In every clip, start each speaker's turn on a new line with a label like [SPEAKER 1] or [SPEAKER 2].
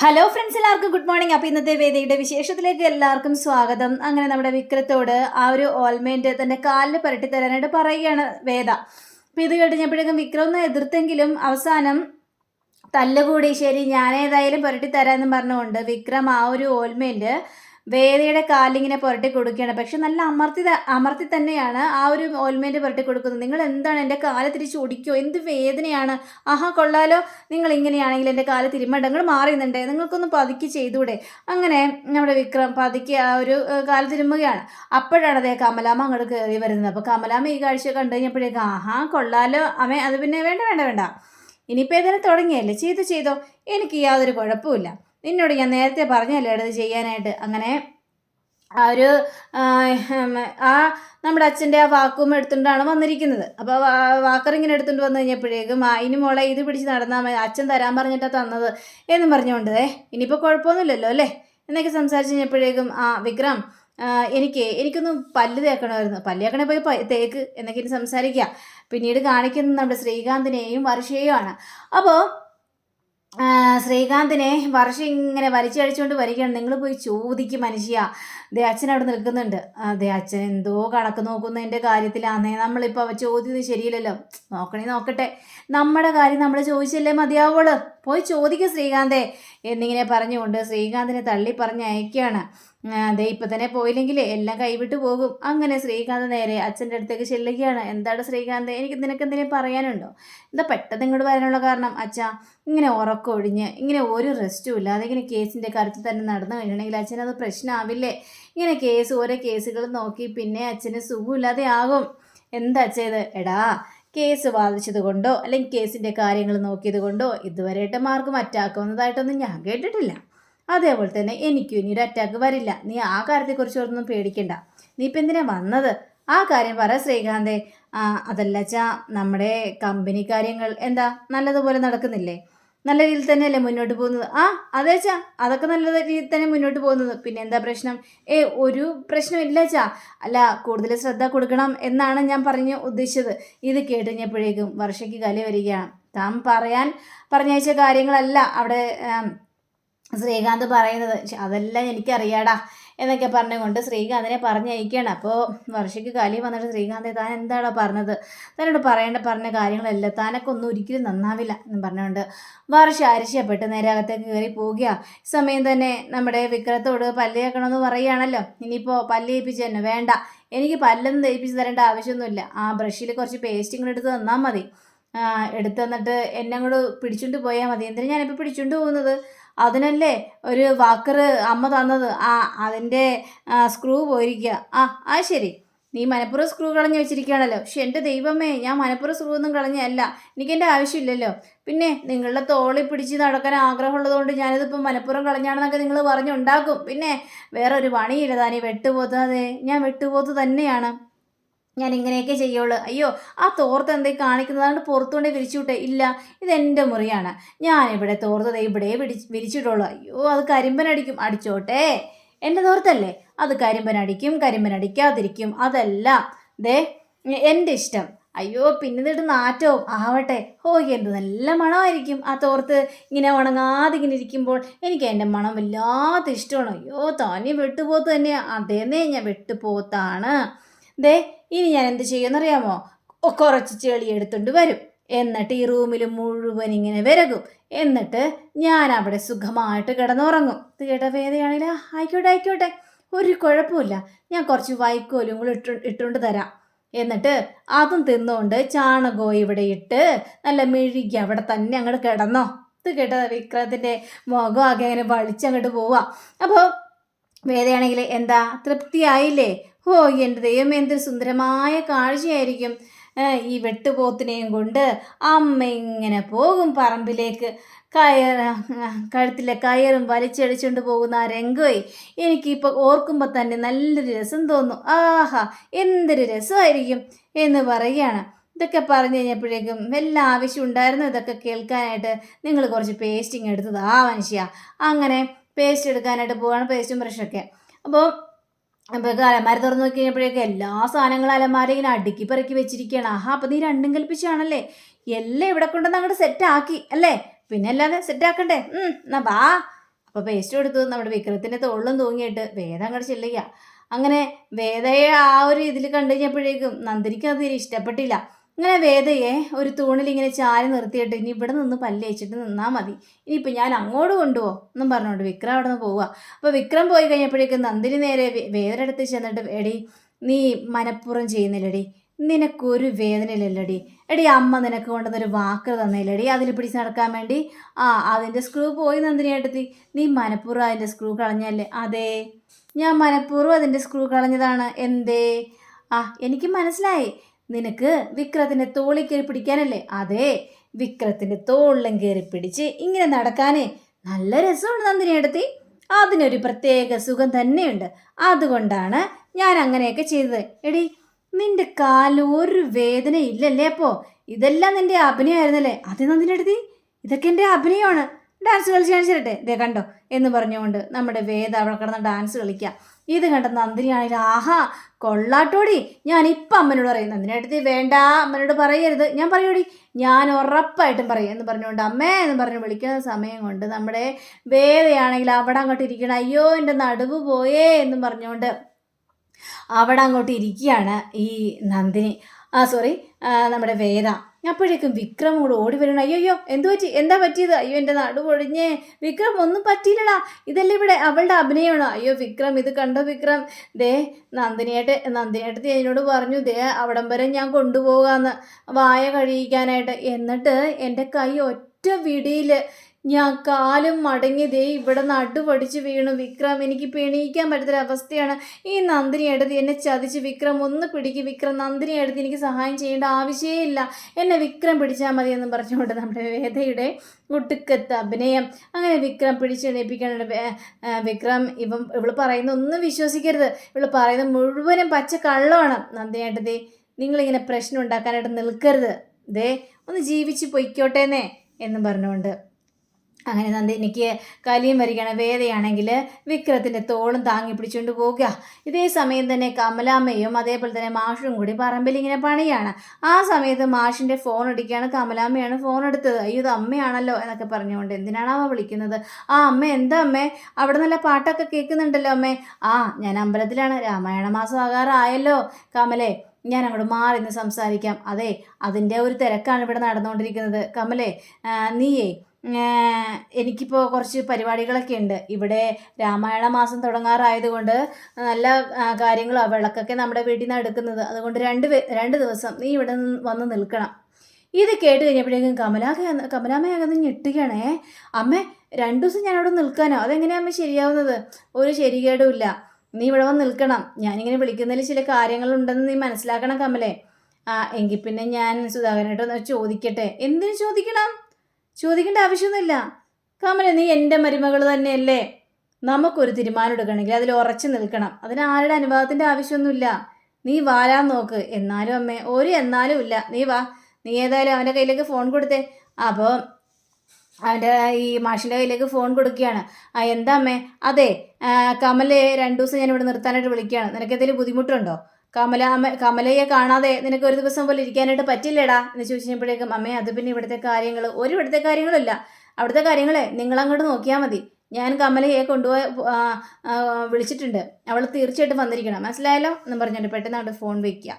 [SPEAKER 1] Hello friends എല്ലാവർക്കും good morning അപ്പോൾ ഇന്നത്തെ വേദിയുടെ വിശേഷത്തിലേക്ക് എല്ലാവർക്കും സ്വാഗതം. അങ്ങനെ നമ്മുടെ വിക്രത്തോട് ആ ഒരു ഓൾമെന്റ് തന്റെ കാലിൽ പുരട്ടി തരാനായിട്ട് പറയുകയാണ് വേദ. അപ്പോൾ ഇത് കഴിഞ്ഞപ്പോഴേക്കും വിക്രം ഒന്ന് എതിർത്തെങ്കിലും അവസാനം തല്ലുകൂടി ശരി ഞാനേതായാലും പുരട്ടി തരാമെന്ന് പറഞ്ഞുകൊണ്ട് വിക്രം ആ ഒരു ഓൾമെന്റ് വേദയുടെ കാലിങ്ങനെ പുരട്ടി കൊടുക്കുകയാണ്. പക്ഷെ നല്ല അമർത്തി അമർത്തി തന്നെയാണ് ആ ഒരു ഓയിൽമെന്റ് പുരട്ടി കൊടുക്കുന്നത്. നിങ്ങൾ എന്താണ് എന്റെ കാൽ തിരിച്ച് ഒടിക്കോ? എന്ത് വേദനയാണ്? ആഹാ കൊള്ളാലോ. നിങ്ങൾ ഇങ്ങനെയാണെങ്കിൽ എന്റെ കാൽ തിരുമ്മണ്ട നിങ്ങൾ മാറിയുന്നുണ്ടേ. നിങ്ങൾക്കൊന്ന് പതുക്കി ചെയ്തൂടെ. അങ്ങനെ നമ്മുടെ വിക്രം പതുക്കി ആ ഒരു കാല തിരുമ്മുകയാണ് അപ്പോഴാണ് അതേ കമലാമ്മ അങ്ങോട്ട് കയറി വരുന്നത്. അപ്പോൾ കമലാമ ഈ കാഴ്ച കണ്ടു കഴിഞ്ഞപ്പോഴേക്കും ആഹാ കൊള്ളാലോ. അവൻ അത് പിന്നെ വേണ്ട വേണ്ട വേണ്ട. ഇനിയിപ്പോൾ ഏതായാലും തുടങ്ങിയല്ലേ? ചെയ്തു ചെയ്തോ. എനിക്ക് യാതൊരു കുഴപ്പമില്ല നിന്നോട് ഞാൻ നേരത്തെ പറഞ്ഞല്ലേ ഇത് ചെയ്യാനായിട്ട്? അങ്ങനെ ആ ഒരു ആ, നമ്മുടെ അച്ഛന്റെ ആ വാക്കും എടുത്തുകൊണ്ടാണ് വന്നിരിക്കുന്നത്. അപ്പോൾ വാക്കറിങ്ങനെ എടുത്തുകൊണ്ട് വന്നു കഴിഞ്ഞപ്പോഴേക്കും ആ ഇനി മോളെ ഇത് പിടിച്ച് നടന്നാൽ മതി അച്ഛൻ തരാൻ പറഞ്ഞിട്ടാണ് തന്നത് എന്നും പറഞ്ഞുകൊണ്ട് "ദേ, ഇനിയിപ്പോൾ കുഴപ്പമൊന്നുമില്ലല്ലോ അല്ലേ? എന്നൊക്കെ സംസാരിച്ച് കഴിഞ്ഞപ്പോഴേക്കും ആ വിക്രം എനിക്ക് എനിക്കൊന്ന് പല്ല് തേക്കണമായിരുന്നു. പല്ല് തേക്കണേ പോയി തേക്ക് എന്നൊക്കെ ഇനി സംസാരിക്കുക. പിന്നീട് കാണിക്കുന്നത് നമ്മുടെ ശ്രീകാന്തിനെയും വർഷയെയുമാണ്. അപ്പോൾ ആ, ശ്രീകാന്തിനെ വർഷം ഇങ്ങനെ വലിച്ചഴിച്ചുകൊണ്ട് വരികയാണ്. നിങ്ങൾ പോയി ചോദിക്കും മനുഷ്യ. ദേ അച്ഛൻ അവിടെ നിൽക്കുന്നുണ്ട്. അതെ അച്ഛൻ എന്തോ കണക്ക് നോക്കുന്നതിന്റെ കാര്യത്തിലാന്നേ. നമ്മളിപ്പോൾ ചോദ്യം ശരിയില്ലല്ലോ. നോക്കണേ നോക്കട്ടെ. നമ്മുടെ കാര്യം നമ്മൾ ചോദിച്ചല്ലേ മതിയാവുള്ളൂ. പോയി ചോദിക്കും ശ്രീകാന്തേ. എന്നിങ്ങനെ പറഞ്ഞുകൊണ്ട് ശ്രീകാന്തിനെ തള്ളി പറഞ്ഞ് അയക്കുകയാണ്. അതെ ഇപ്പം തന്നെ പോയില്ലെങ്കിൽ എല്ലാം കൈവിട്ട് പോകും. അങ്ങനെ ശ്രീകാന്ത് നേരെ അച്ഛന്റെ അടുത്തേക്ക് ചെല്ലുകയാണ്. എന്താണ് ശ്രീകാന്ത്? എനിക്ക് നിനക്ക് എന്തെങ്കിലും പറയാനുണ്ടോ? എന്താ പെട്ടെന്ന് ഇങ്ങോട്ട് വരാനുള്ള കാരണം? അച്ഛാ ഇങ്ങനെ ഉറക്കമൊഴിഞ്ഞ് ഇങ്ങനെ ഒരു റെസ്റ്റും ഇല്ലാതെ ഇങ്ങനെ കേസിന്റെ കാര്യത്തിൽ തന്നെ നടന്നു കഴിഞ്ഞിട്ടുണ്ടെങ്കിൽ അച്ഛനത് പ്രശ്നമാവില്ലേ? ഇങ്ങനെ കേസ് ഓരോ കേസുകൾ നോക്കി പിന്നെ അച്ഛന് സുഖമില്ലാതെ ആകും. എന്താ അച്ഛാ എടാ കേസ് വാദിച്ചത് കൊണ്ടോ അല്ലെങ്കിൽ കേസിന്റെ കാര്യങ്ങൾ നോക്കിയത് കൊണ്ടോ ഇതുവരെയായിട്ട് മാർക്കും അറ്റാക്ക് വന്നതായിട്ടൊന്നും ഞാൻ കേട്ടിട്ടില്ല. അതേപോലെ തന്നെ എനിക്കും ഇനി ഒരു അറ്റാക്ക് വരില്ല. നീ ആ കാര്യത്തെക്കുറിച്ച് ഒന്നും പേടിക്കണ്ട. നീ ഇപ്പം എന്തിനാ വന്നത്? ആ കാര്യം പറ ശ്രീകാന്തേ. അതല്ല അച്ഛാ നമ്മുടെ കമ്പനി കാര്യങ്ങൾ എന്താ? നല്ലതുപോലെ നടക്കുന്നില്ലേ? നല്ല രീതിയിൽ തന്നെയല്ലേ മുന്നോട്ട് പോകുന്നത്? ആ അതെ ചാ അതൊക്കെ നല്ല രീതിയിൽ തന്നെ മുന്നോട്ട് പോകുന്നത്. പിന്നെ എന്താ പ്രശ്നം? ഏ ഒരു പ്രശ്നമില്ല ചാ അല്ല കൂടുതൽ ശ്രദ്ധ കൊടുക്കണം എന്നാണ് ഞാൻ പറഞ്ഞ് ഉദ്ദേശിച്ചത്. ഇത് കേട്ടുകഴിഞ്ഞപ്പോഴേക്കും വർഷയ്ക്ക് കലി വരികയാണ്. താൻ പറയാൻ പറഞ്ഞയച്ച കാര്യങ്ങളല്ല അവിടെ ശ്രീകാന്ത് പറയുന്നത്. "ശ്ശെ, അതെല്ലാം എനിക്കറിയാടാ. എന്നൊക്കെ പറഞ്ഞുകൊണ്ട് ശ്രീകാന്തിനെ പറഞ്ഞയക്കുകയാണ്. അപ്പോൾ വർഷയ്ക്ക് കലി വന്നിട്ട് ശ്രീകാന്തെ താൻ എന്താണോ പറഞ്ഞത്? തന്നോട് പറയേണ്ട പറഞ്ഞ കാര്യങ്ങളെല്ലാം. താനൊക്കെ ഒന്നും ഒരിക്കലും നന്നാവില്ല എന്ന് പറഞ്ഞുകൊണ്ട് വർഷ അരിശപ്പെട്ട് നേരെ അകത്തേക്ക് കയറി പോവുക ഈ സമയം തന്നെ നമ്മുടെ വിക്രത്തോട് പല്ല് പറയുകയാണല്ലോ. ഇനിയിപ്പോൾ പല്ല് ഏൽപ്പിച്ച് തന്നെ വേണ്ട. എനിക്ക് പല്ലൊന്നും തേപ്പിച്ച് തരേണ്ട ആവശ്യമൊന്നുമില്ല. ആ ബ്രഷിൽ കുറച്ച് പേസ്റ്റ് കൂടെ എടുത്ത് തന്നാൽ മതി. എടുത്തു തന്നിട്ട് എന്നെ അങ്ങോട്ട് പിടിച്ചുകൊണ്ട് പോയാൽ മതി. എന്തിനാ ഞാനിപ്പോൾ പിടിച്ചുകൊണ്ട് പോകുന്നത്? അതിനല്ലേ ഒരു വാക്കർ അമ്മ തന്നത്? ആ അതിന്റെ സ്ക്രൂ പോയിരിക്കുക. ആ ആ ശരി. നീ മനപ്പുറം സ്ക്രൂ കളഞ്ഞു വെച്ചിരിക്കുകയാണല്ലോ. പക്ഷെ എന്റെ ദൈവമേ ഞാൻ മനപ്പുറം സ്ക്രൂ ഒന്നും കളഞ്ഞല്ല. എനിക്കെന്റെ ആവശ്യമില്ലല്ലോ. പിന്നെ നിങ്ങളുടെ തോളി പിടിച്ച് നടക്കാൻ ആഗ്രഹമുള്ളതുകൊണ്ട് ഞാനിതിപ്പോൾ മനപ്പുറം കളഞ്ഞാണെന്നൊക്കെ നിങ്ങൾ പറഞ്ഞുണ്ടാക്കും. പിന്നെ വേറെ ഒരു പണിയില്ല താനീ വെട്ടുപോത്താതെ ഞാൻ വെട്ടുപോത്ത് തന്നെയാണ്. ഞാൻ ഇങ്ങനെയൊക്കെ ചെയ്യുള്ളൂ. അയ്യോ ആ തോർത്ത് എന്തേ കാണിക്കുന്നത് അതുകൊണ്ട് പുറത്തുകൊണ്ടേ വിരിച്ചുവിട്ടെ. ഇല്ല ഇതെന്റെ മുറിയാണ്. ഞാൻ ഇവിടെ തോർത്തത് ഇവിടെ വിരിച്ച് വിരിച്ചിട്ടുള്ളൂ. അയ്യോ അത് കരിമ്പനടിക്കും. അടിച്ചോട്ടെ. എന്റെ തോർത്തല്ലേ? അത് കരിമ്പനടിക്കും കരിമ്പനടിക്കാതിരിക്കും. അതല്ല ദേ എന്റെ ഇഷ്ടം. അയ്യോ പിന്നെ ഇതിട്ട് നാറ്റവും. ആവട്ടെ. ഓ എന്ത് നല്ല മണമായിരിക്കും ആ തോർത്ത്. ഇങ്ങനെ ഉണങ്ങാതെ ഇങ്ങനെ ഇരിക്കുമ്പോൾ എനിക്ക് എന്റെ മണം വല്ലാത്ത ഇഷ്ടമാണ്. അയ്യോ താനി വെട്ടുപോത്ത് തന്നെയാണ് അതേന്നേ ഞാൻ വെട്ടുപോത്താണ്. ദേ ഇനി ഞാൻ എന്ത് ചെയ്യുമെന്നറിയാമോ? കുറച്ച് ചെളി എടുത്തുകൊണ്ട് വരും. എന്നിട്ട് ഈ റൂമിൽ മുഴുവൻ ഇങ്ങനെ വിരകും. എന്നിട്ട് ഞാൻ അവിടെ സുഖമായിട്ട് കിടന്നുറങ്ങും. ഇത് വേദയാണെങ്കിൽ ആയിക്കോട്ടെ ആയിക്കോട്ടെ. ഒരു കുഴപ്പമില്ല ഞാൻ കുറച്ച് വൈക്കോലും കൂടെ ഇട്ടു ഇട്ടുകൊണ്ട് തരാം. എന്നിട്ട് അതും തിന്നുകൊണ്ട് ചാണകവും ഇവിടെ ഇട്ട് നല്ല മെഴുകി അവിടെ തന്നെ അങ്ങോട്ട് കിടന്നോ. ഇത് കേട്ട വിക്രത്തിന്റെ മുഖം ആകെ അങ്ങനെ വളിച്ചങ്ങോട്ട് പോവാം. അപ്പോൾ വേദയാണെങ്കിൽ എന്താ? തൃപ്തിയായില്ലേ? ഓ എന്റെ ദൈവം എന്തൊരു സുന്ദരമായ കാഴ്ചയായിരിക്കും. ഈ വെട്ടുപോത്തിനെയും കൊണ്ട് അമ്മ ഇങ്ങനെ പോകും പറമ്പിലേക്ക്. കയർ കഴുത്തിലെ കയറും വലിച്ചടിച്ചുകൊണ്ട് പോകുന്ന ആ രംഗമേ എനിക്കിപ്പോൾ ഓർക്കുമ്പോൾ തന്നെ നല്ലൊരു രസം തോന്നും. ആഹാ എന്തൊരു രസമായിരിക്കും എന്ന് പറയുകയാണ്. ഇതൊക്കെ പറഞ്ഞു കഴിഞ്ഞപ്പോഴേക്കും എല്ലാ ആവശ്യം ഉണ്ടായിരുന്നു? ഇതൊക്കെ കേൾക്കാനായിട്ട് നിങ്ങൾ കുറച്ച് പേസ്റ്റിങ് എടുത്തത്. ആ മനുഷ്യ. അങ്ങനെ പേസ്റ്റ് എടുക്കാനായിട്ട് പോവാണ് പേസ്റ്റും ബ്രഷൊക്കെ അപ്പോൾ അപ്പോൾ അലമാര തുറന്നു നോക്കി കഴിഞ്ഞപ്പോഴേക്കും എല്ലാ സാധനങ്ങളും അലമാര ഇങ്ങനെ അടുക്കി പെറുക്കി വെച്ചിരിക്കുകയാണ്. ആഹാ അപ്പം നീ രണ്ടും കൽപ്പിച്ചാണല്ലേ എല്ലാം ഇവിടെ കൊണ്ടുവന്ന് അങ്ങോട്ട് സെറ്റാക്കി അല്ലേ? പിന്നെ അല്ലാതെ സെറ്റാക്കണ്ടേ എന്നാ ബാ അപ്പോൾ പേസ്റ്റ് കൊടുത്തു നമ്മുടെ വിക്രത്തിന്റെ തൊള്ളും തൂങ്ങിയിട്ട് വേദം അങ്ങോട്ട് ചെല്ലുക. അങ്ങനെ വേദയെ ആ ഒരു ഇതിൽ കണ്ടു കഴിഞ്ഞപ്പോഴേക്കും നന്ദിനിക്ക് അത് ഇഷ്ടപ്പെട്ടില്ല. ഇങ്ങനെ വേദയെ ഒരു തൂണിൽ ഇങ്ങനെ ചാരി നിർത്തിയിട്ട് ഇനി ഇവിടെ നിന്ന് പല്ലേച്ചിട്ട് നിന്നാൽ മതി. ഇനിയിപ്പോൾ ഞാൻ അങ്ങോട്ട് കൊണ്ടുപോകും എന്നും പറഞ്ഞുകൊണ്ട് വിക്രം അവിടെ നിന്ന് പോവുക. അപ്പോൾ വിക്രം പോയി കഴിഞ്ഞപ്പോഴേക്കും നന്ദിനി നേരെ വേദയുടെ അടുത്ത് ചെന്നിട്ട് എടി നീ മനഃപൂർവം ചെയ്യുന്നില്ലടി. നിനക്കൊരു വേദനയില്ലല്ലടി. എടി അമ്മ നിനക്ക് കൊണ്ടുവന്നൊരു വാക്ക് തന്നില്ലടി. അതിൽ പിടിച്ച് നടക്കാൻ വേണ്ടി. ആ അതിന്റെ സ്ക്രൂ പോയി നന്ദിനി എടുത്തി. നീ മനഃപൂർവം അതിന്റെ സ്ക്രൂ കളഞ്ഞല്ലേ? അതെ. ഞാൻ മനഃപൂർവം അതിന്റെ സ്ക്രൂ കളഞ്ഞതാണ്. എന്തേ? ആ എനിക്ക് മനസ്സിലായി. നിനക്ക് വിക്രത്തിന്റെ തോളിൽ കയറി പിടിക്കാനല്ലേ? അതെ വിക്രത്തിന്റെ തോളിലും കയറി പിടിച്ച് ഇങ്ങനെ നടക്കാനേ നല്ല രസമാണ് നന്ദിനി എടുത്തി അതിനൊരു പ്രത്യേക സുഖം തന്നെയുണ്ട്. അതുകൊണ്ടാണ് ഞാൻ അങ്ങനെയൊക്കെ ചെയ്തത്. എടി നിന്റെ കാലിൽ ഒരു വേദന ഇല്ലല്ലേ അപ്പോ? ഇതെല്ലാം നിന്റെ അഭിനയമായിരുന്നല്ലേ? അത് നന്ദിനി എടുത്തി ഇതൊക്കെ എന്റെ അഭിനയമാണ്. ഡാൻസ് കളിച്ച് കാണിച്ചിരട്ടെ ദേ കണ്ടോ? എന്ന് പറഞ്ഞുകൊണ്ട് നമ്മുടെ വേദ അവിടെ കിടന്ന് ഡാൻസ് കളിക്കുക. ഇത് കണ്ട നന്ദിനിയാണെങ്കിൽ ആഹാ കൊള്ളാട്ടോടി. ഞാൻ ഇപ്പം അമ്മനോട് പറയും. നന്ദിനി അടുത്ത് വേണ്ട അമ്മനോട് പറയരുത്. ഞാൻ പറയൂടി? ഞാൻ ഉറപ്പായിട്ടും പറയും. എന്ന് പറഞ്ഞുകൊണ്ട് അമ്മേ എന്ന് പറഞ്ഞ് വിളിക്കുന്ന സമയം കൊണ്ട് നമ്മുടെ വേദയാണെങ്കിൽ അവിടെ അങ്ങോട്ട് ഇരിക്കണം അയ്യോ എന്റെ നടുവ് പോയേ എന്ന് പറഞ്ഞുകൊണ്ട് അവിടെ അങ്ങോട്ട് ഇരിക്കുകയാണ് ഈ നന്ദിനി. ആ സോറി നമ്മുടെ വേദ. അപ്പോഴേക്കും വിക്രം കൂടെ ഓടി വരണം. അയ്യോ അയ്യോ എന്തു പറ്റി? എന്താ പറ്റിയത്? അയ്യോ എന്റെ നടു പൊഴിഞ്ഞേ വിക്രം ഒന്നും പറ്റിയില്ലടാ. ഇതല്ലേ ഇവിടെ അവളുടെ അഭിനയമാണോ. അയ്യോ വിക്രം ഇത് കണ്ടോ വിക്രം? ദേ നന്ദിനിയേട്ട് നന്ദിനിയേട്ട് എന്നോട് പറഞ്ഞു ദേ അവിടം വരെ ഞാൻ കൊണ്ടുപോകാമെന്ന് വായ കഴിയിക്കാനായിട്ട് എന്നിട്ട് എന്റെ കൈ ഒറ്റ വിടിയിൽ ഞാൻ കാലും മടങ്ങിയതേ ഇവിടെ നടുപടിച്ച് വീണു. വിക്രം എനിക്ക് പിണീക്കാൻ പറ്റാത്തൊരവസ്ഥയാണ് ഈ നന്ദിനി എടുത്ത് എന്നെ ചതിച്ച് വിക്രം ഒന്ന് പിടിക്കും. വിക്രം നന്ദിനി എടുത്ത് എനിക്ക് സഹായം ചെയ്യേണ്ട ആവശ്യമേ ഇല്ല എന്നെ വിക്രം പിടിച്ചാൽ മതി എന്ന് പറഞ്ഞുകൊണ്ട് നമ്മുടെ വേദയുടെ ഒടുക്കത്ത് അഭിനയം അങ്ങനെ വിക്രം ആ, വിക്രം ഇവൻ ഇവൾ പറയുന്ന ഒന്നും വിശ്വസിക്കരുത്. ഇവൾ പറയുന്ന മുഴുവനും പച്ച കള്ളമാണ്. നന്ദിനി ദേ നിങ്ങളിങ്ങനെ പ്രശ്നം ഉണ്ടാക്കാനായിട്ട് നിൽക്കരുത്. ദേ ഒന്ന് ജീവിച്ച് പൊയ്ക്കോട്ടേന്നേ എന്നും പറഞ്ഞുകൊണ്ട് അങ്ങനെ നന്ദിനിക്ക് കലിയും വരികയാണ്. വേദയാണെങ്കിൽ വിക്രത്തിന്റെ തോളും താങ്ങി പിടിച്ചുകൊണ്ട് പോകുക ഇതേ സമയം തന്നെ കമലാമ്മയും അതേപോലെ തന്നെ മാഷും കൂടി പറമ്പിൽ ഇങ്ങനെ പണിയാണ്. ആ സമയത്ത് മാഷിന്റെ ഫോൺ അടിക്കുകയാണ്. കമലാമ്മയാണ് ഫോൺ എടുത്തത്. അയ്യോ ഇത് അമ്മയാണല്ലോ എന്നൊക്കെ പറഞ്ഞുകൊണ്ട് എന്തിനാണ് അവ വിളിക്കുന്നത്? ആ അമ്മ എന്താ അമ്മേ? അവിടെ നല്ല പാട്ടൊക്കെ കേൾക്കുന്നുണ്ടല്ലോ അമ്മേ. ആ ഞാൻ അമ്പലത്തിലാണ്. രാമായണ മാസം ആകാറായല്ലോ. കമലേ ഞാൻ അങ്ങോട്ട് മാറി നിന്ന് സംസാരിക്കാം. അതെ അതിന്റെ ഒരു തിരക്കാണ് ഇവിടെ നടന്നുകൊണ്ടിരിക്കുന്നത്. കമലേ നീയേ എനിക്കിപ്പോൾ കുറച്ച് പരിപാടികളൊക്കെ ഉണ്ട്. ഇവിടെ രാമായണ മാസം തുടങ്ങാറായതുകൊണ്ട് നല്ല ആ, കാര്യങ്ങളാ വിളക്കൊക്കെ നമ്മുടെ വീട്ടിൽ നിന്ന് എടുക്കുന്നത്. അതുകൊണ്ട് രണ്ട് രണ്ട് ദിവസം നീ ഇവിടെ വന്ന് നിൽക്കണം. ഇത് കേട്ട് കഴിഞ്ഞപ്പോഴേക്കും കമലാക കമലാമ്മയകന്ന് ഞെട്ടുകയാണേ അമ്മ രണ്ടു ദിവസം ഞാൻ അവിടെ നിൽക്കാനോ? അതെങ്ങനെയാ അമ്മ ശരിയാവുന്നത്? ഒരു ശരികേടുമില്ല നീ ഇവിടെ വന്ന് നിൽക്കണം. ഞാനിങ്ങനെ വിളിക്കുന്നതിൽ ചില കാര്യങ്ങളുണ്ടെന്ന് നീ മനസ്സിലാക്കണം കമലേ. ആ എങ്കിൽ പിന്നെ ഞാൻ സുധാകരനായിട്ടൊന്ന് ചോദിക്കട്ടെ. എന്തിനു ചോദിക്കണം? ചോദിക്കേണ്ട ആവശ്യമൊന്നുമില്ല. കമല നീ എന്റെ മരുമകൾ തന്നെയല്ലേ? നമുക്കൊരു തീരുമാനം എടുക്കണമെങ്കിൽ അതിൽ ഉറച്ചു നിൽക്കണം. അതിന് ആരുടെ അനുഭവത്തിന്റെ ആവശ്യമൊന്നുമില്ല. നീ വാരാൻ നോക്ക്. എന്നാലും അമ്മേ ഒരു എന്നാലും ഇല്ല. നീ വാ. നീ ഏതായാലും അവന്റെ കയ്യിലേക്ക് ഫോൺ കൊടുത്തേ. അപ്പോൾ അവന്റെ ഈ മാഷിന്റെ കയ്യിലേക്ക് ഫോൺ കൊടുക്കുകയാണ്. ആ എന്താ അമ്മേ? അതെ കമലെ രണ്ടു ദിവസം ഞാൻ ഇവിടെ നിർത്താനായിട്ട് വിളിക്കുകയാണ്. നിനക്ക് എന്തെങ്കിലും ബുദ്ധിമുട്ടുണ്ടോ? കമല അമ്മ കമലയെ കാണാതെ നിനക്ക് ഒരു ദിവസം പോലെ ഇരിക്കാനായിട്ട് പറ്റില്ലേടാ എന്ന് ചോദിച്ചപ്പോഴേക്കും അമ്മേ അത് പിന്നെ ഇവിടുത്തെ കാര്യങ്ങൾ ഒരു ഇവിടുത്തെ കാര്യങ്ങളില്ല. അവിടുത്തെ കാര്യങ്ങളെ നിങ്ങളങ്ങോട്ട് നോക്കിയാൽ മതി. ഞാൻ കമലയെ കൊണ്ടുപോയി വിളിച്ചിട്ടുണ്ട്. അവൾ തീർച്ചയായിട്ടും വന്നിരിക്കണം. മനസ്സിലായല്ലോ? എന്ന് പറഞ്ഞിട്ട് പെട്ടെന്ന് അവിടെ ഫോൺ വെക്കുക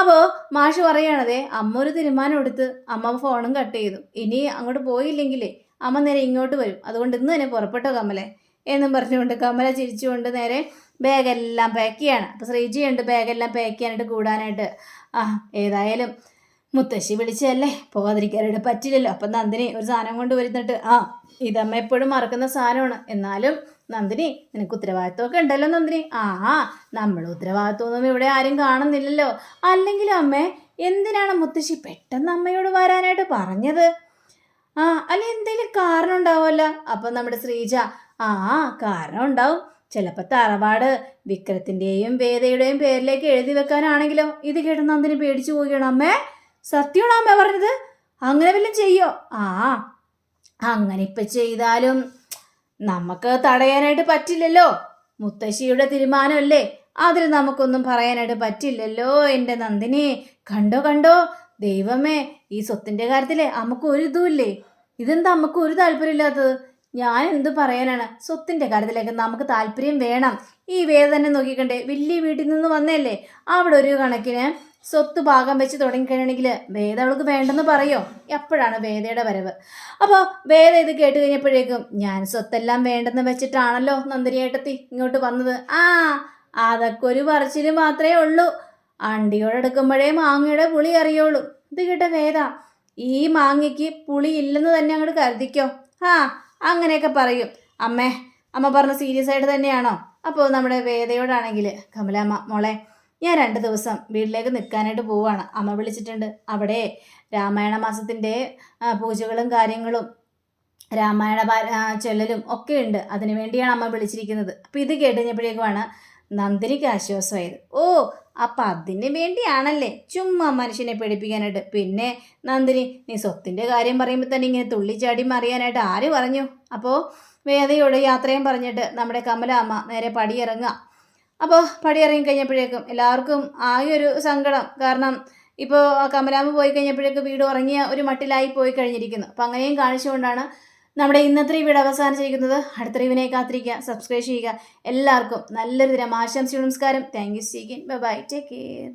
[SPEAKER 1] അപ്പോൾ മാഷ് പറയുകയാണതേ അമ്മ ഒരു തീരുമാനം എടുത്ത് അമ്മ ഫോണും കട്ട് ചെയ്തു. ഇനി അങ്ങോട്ട് പോയില്ലെങ്കിലേ അമ്മ നേരെ ഇങ്ങോട്ട് വരും. അതുകൊണ്ട് ഇന്ന് തന്നെ പുറപ്പെട്ടോ കമലെ? എന്നും പറഞ്ഞുകൊണ്ട് കമല ചിരിച്ചുകൊണ്ട് നേരെ ബാഗെല്ലാം പാക്ക് ചെയ്യാണ്. അപ്പോൾ ശ്രീജിയുണ്ട് ബാഗെല്ലാം പാക്ക് ചെയ്യാനായിട്ട് കൂടാനായിട്ട്. ആ ഏതായാലും മുത്തശ്ശി വിളിച്ചതല്ലേ? പോകാതിരിക്കാനായിട്ട് പറ്റില്ലല്ലോ. അപ്പം നന്ദിനി ഒരു സാധനം കൊണ്ട് വരുന്നിട്ട് ആ ഇതമ്മ എപ്പോഴും മറക്കുന്ന സാധനമാണ്. എന്നാലും നന്ദിനി നിനക്ക് ഉത്തരവാദിത്വമൊക്കെ ഉണ്ടല്ലോ നന്ദിനി. ആ നമ്മൾ ഉത്തരവാദിത്വമൊന്നും ഇവിടെ ആരും കാണുന്നില്ലല്ലോ. അല്ലെങ്കിലും അമ്മേ എന്തിനാണ് മുത്തശ്ശി പെട്ടെന്ന് അമ്മയോട് വരാനായിട്ട് പറഞ്ഞത്? ആ അല്ല എന്തെങ്കിലും കാരണം ഉണ്ടാവുമല്ലോ? അപ്പം നമ്മുടെ ശ്രീജ ആ കാരണം ഉണ്ടാവും. ചിലപ്പോൾ തറവാട് വിക്രത്തിന്റെയും വേദയുടെയും പേരിലേക്ക് എഴുതി വെക്കാനാണെങ്കിലോ ഇത് കേട്ട് നന്ദിനി പേടിച്ചു പോവുകയാണ്. അമ്മേ സത്യമാണോ അമ്മ പറഞ്ഞത്? അങ്ങനെ വല്ലതും ചെയ്യോ? ആ അങ്ങനെ ഇപ്പം ചെയ്താലും നമുക്ക് തടയാനായിട്ട് പറ്റില്ലല്ലോ. മുത്തശ്ശിയുടെ തീരുമാനമല്ലേ? അതിൽ നമുക്കൊന്നും പറയാനായിട്ട് പറ്റില്ലല്ലോ എന്റെ നന്ദിനി. കണ്ടോ കണ്ടോ? ദൈവമേ ഈ സ്വത്തിന്റെ കാര്യത്തിൽ നമുക്ക് ഒരു ഇതുമില്ലേ ഇതെന്താ നമുക്ക് ഒരു താല്പര്യമില്ലാത്തത്? ഞാൻ എന്ത് പറയാനാണ്? സ്വത്തിന്റെ കാര്യത്തിലേക്ക് നമുക്ക് താല്പര്യം വേണം. ഈ വേദന നോക്കിക്കണ്ടേ വലിയ വീട്ടിൽ നിന്ന് വന്നല്ലേ അവിടെ ഒരു കണക്കിന് സ്വത്ത് ഭാഗം വെച്ച് തുടങ്ങിക്കഴിഞ്ഞെങ്കിൽ വേദ അവൾക്ക് വേണ്ടെന്ന് പറയോ? എപ്പോഴാണ് വേദയുടെ വരവ്. അപ്പോൾ വേദ ഇത് കേട്ട് കഴിഞ്ഞപ്പോഴേക്കും ഞാൻ സ്വത്തെല്ലാം വേണ്ടെന്ന് വെച്ചിട്ടാണല്ലോ നന്ദിനിയേട്ടത്തി ഇങ്ങോട്ട് വന്നത്. ആ അതൊക്കെ ഒരു പറച്ചിൽ മാത്രമേ ഉള്ളൂ. അണ്ടിയോടെടുക്കുമ്പോഴേ മാങ്ങയുടെ പുളി അറിയുള്ളൂ. ഇത് കേട്ട വേദ ഈ മാങ്ങയ്ക്ക് പുളി ഇല്ലെന്ന് തന്നെ അങ്ങോട്ട് കരുതിക്കോ. ആ അങ്ങനെയൊക്കെ പറയും. അമ്മേ അമ്മ പറഞ്ഞ സീരിയസ് ആയിട്ട് തന്നെയാണോ? അപ്പോൾ നമ്മുടെ വേദയോടാണെങ്കിൽ കമലാമ്മ മോളെ ഞാൻ രണ്ട് ദിവസം വീട്ടിലേക്ക് നിൽക്കാനായിട്ട് പോവുകയാണ്. അമ്മ വിളിച്ചിട്ടുണ്ട്. അവിടെ രാമായണ മാസത്തിന്റെ പൂജകളും കാര്യങ്ങളും രാമായണ ചെല്ലലും ഒക്കെ ഉണ്ട്. അതിനു വേണ്ടിയാണ് അമ്മ വിളിച്ചിരിക്കുന്നത്. അപ്പോൾ ഇത് കേട്ട് കഴിഞ്ഞപ്പോഴേക്കുമാണ് നന്ദിനിക്ക് ആശ്വാസമായത്. ഓ അപ്പം അതിന് വേണ്ടിയാണല്ലേ ചുമ്മാ മനുഷ്യനെ പേടിപ്പിക്കാനായിട്ട്. പിന്നെ നന്ദിനി നീ സ്വത്തിന്റെ കാര്യം പറയുമ്പോൾ തന്നെ ഇങ്ങനെ തുള്ളിച്ചാടി മറിയാനായിട്ട് ആര് പറഞ്ഞു? അപ്പോൾ വേദയോട് യാത്രയും പറഞ്ഞിട്ട് നമ്മുടെ കമലാമ്മ നേരെ പടിയിറങ്ങുക. അപ്പോൾ പടിയിറങ്ങി കഴിഞ്ഞപ്പോഴേക്കും എല്ലാവർക്കും ആകെ ഒരു സങ്കടം. കാരണം ഇപ്പോൾ കമലാമ്മ പോയി കഴിഞ്ഞപ്പോഴേക്കും വീട് ഉറങ്ങിയ ഒരു മട്ടിലായി പോയി കഴിഞ്ഞിരിക്കുന്നു. അപ്പം അങ്ങനെയും കാണിച്ചുകൊണ്ടാണ് നമ്മുടെ ഇന്നത്തെ ഈ വീട് അവസാനിച്ചിരിക്കുന്നത് അടുത്ത റിവിനെ കാത്തിരിക്കുക സബ്സ്ക്രൈബ് ചെയ്യുക. എല്ലാവർക്കും നല്ലൊരു ദിനം. ആശംസയും നമസ്കാരം. താങ്ക് യു സീഗിൻ ബൈ ടേക്ക് കെയർ